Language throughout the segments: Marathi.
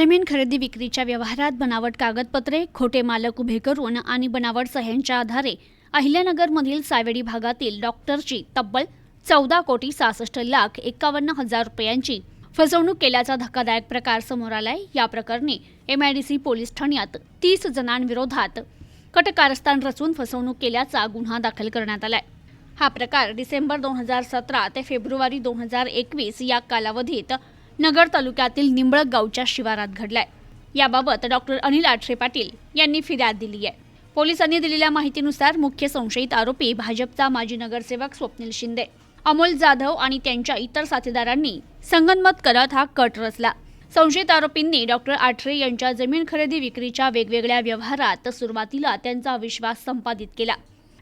जमीन खरेदी विक्रीच्या व्यवहारात बनावट कागदपत्रे खोटे मालक उभे करून आणि बनावट सह्यांच्या आधारे अहिल्यानगरमधील सावेडी भागातील डॉक्टरची तब्बल चौदा कोटी सहासष्ट लाख एकावन्न हजार रुपयांची फसवणूक केल्याचा धक्कादायक प्रकार समोर आलाय. या प्रकरणी एमआयडीसी पोलीस ठाण्यात तीस जणांविरोधात कटकारस्थान रचून फसवणूक केल्याचा गुन्हा दाखल करण्यात आलाय. हा प्रकार डिसेंबर दोन हजार सतरा ते फेब्रुवारी दोन हजार एकवीस या कालावधीत नगर तालुक्यातील निंबळक गावच्या शिवारात घडलाय. याबाबत डॉक्टर अनिल आठरे पाटील यांनी फिर्याद दिली आहे पोलिसांनी दिलेल्या माहितीनुसार मुख्य संशयित आरोपी भाजपचा माजी नगरसेवक स्वप्नील शिंदे अमोल जाधव आणि त्यांच्या इतर साथीदारांनी संगनमत करत हा कट रचला. संशयित आरोपींनी डॉक्टर आठरे यांच्या जमीन खरेदी विक्रीच्या वेगवेगळ्या व्यवहारात सुरुवातीला त्यांचा विश्वास संपादित केला.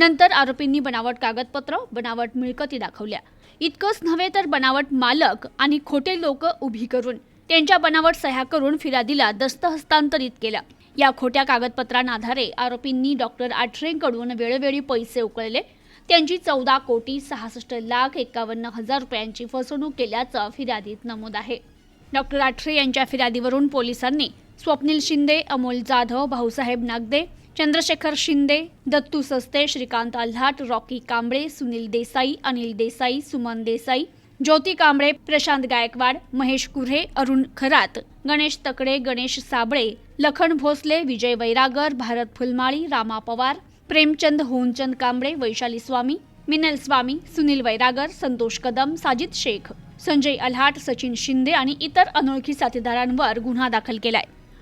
नंतर आरोपींनी बनावट कागदपत्र बनावट मिळकती दाखवल्या. इतकंच नव्हे तर बनावट मालक आणि खोटे लोक उभी करून त्यांच्या बनावट सह्या करून फिर्यादीला दस्त हस्तांतरित केला या खोट्या कागदपत्रांआधारे आरोपींनी डॉक्टर आठरेंकडून वेळोवेळी पैसे उकळले. त्यांची चौदा कोटी सहासष्ट लाख एकावन्न हजार रुपयांची फसवणूक केल्याचं फिर्यादीत नमूद आहे. डॉक्टर आठरे यांच्या फिर्यादीवरून पोलिसांनी स्वप्नील शिंदे अमोल जाधव भाऊसाहेब नागदे चंद्रशेखर शिंदे दत्तू सस्ते श्रीकांत आल्हाट रॉकी कांबळे सुनील देसाई अनिल देसाई सुमन देसाई ज्योती कांबळे प्रशांत गायकवाड महेश कुऱ्हे अरुण खरात गणेश तकडे गणेश साबळे लखन भोसले विजय वैरागर भारत फुलमाळी रामा पवार प्रेमचंद होनचंद कांबळे वैशाली स्वामी मिनल स्वामी सुनील वैरागर संतोष कदम साजिद शेख संजय अल्हाट सचिन शिंदे आणि इतर अनोळखी साथीदारांवर गुन्हा दाखल केलाय.